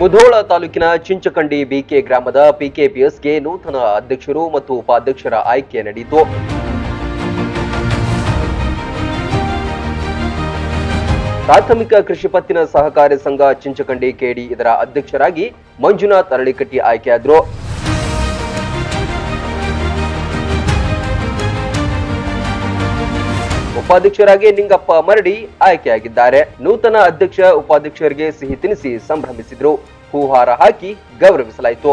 ಮುಧೋಳ ತಾಲೂಕಿನ ಚಿಂಚಕಂಡಿ ಬಿಕೆ ಗ್ರಾಮದ ಪಿಕೆಪಿಎಸ್ಗೆ ನೂತನ ಅಧ್ಯಕ್ಷರು ಮತ್ತು ಉಪಾಧ್ಯಕ್ಷರ ಆಯ್ಕೆ ನಡೆಯಿತು ಪ್ರಾಥಮಿಕ ಕೃಷಿ ಪತ್ತಿನ ಸಹಕಾರಿ ಸಂಘ ಚಿಂಚಕಂಡಿ ಕೆಡಿ ಇದರ ಅಧ್ಯಕ್ಷರಾಗಿ ಮಂಜುನಾಥ್ ಅರಳಿಕಟ್ಟಿ ಆಯ್ಕೆಯಾದರು. ಉಪಾಧ್ಯಕ್ಷರಾಗಿ ನಿಂಗಪ್ಪ ಮರಡಿ ಆಯ್ಕೆಯಾಗಿದ್ದಾರೆ. ನೂತನ ಅಧ್ಯಕ್ಷ ಉಪಾಧ್ಯಕ್ಷರಿಗೆ ಸಿಹಿ ತಿನಿಸಿ ಸಂಭ್ರಮಿಸಿದ್ರು. ಹೂಹಾರ ಹಾಕಿ ಗೌರವಿಸಲಾಯಿತು.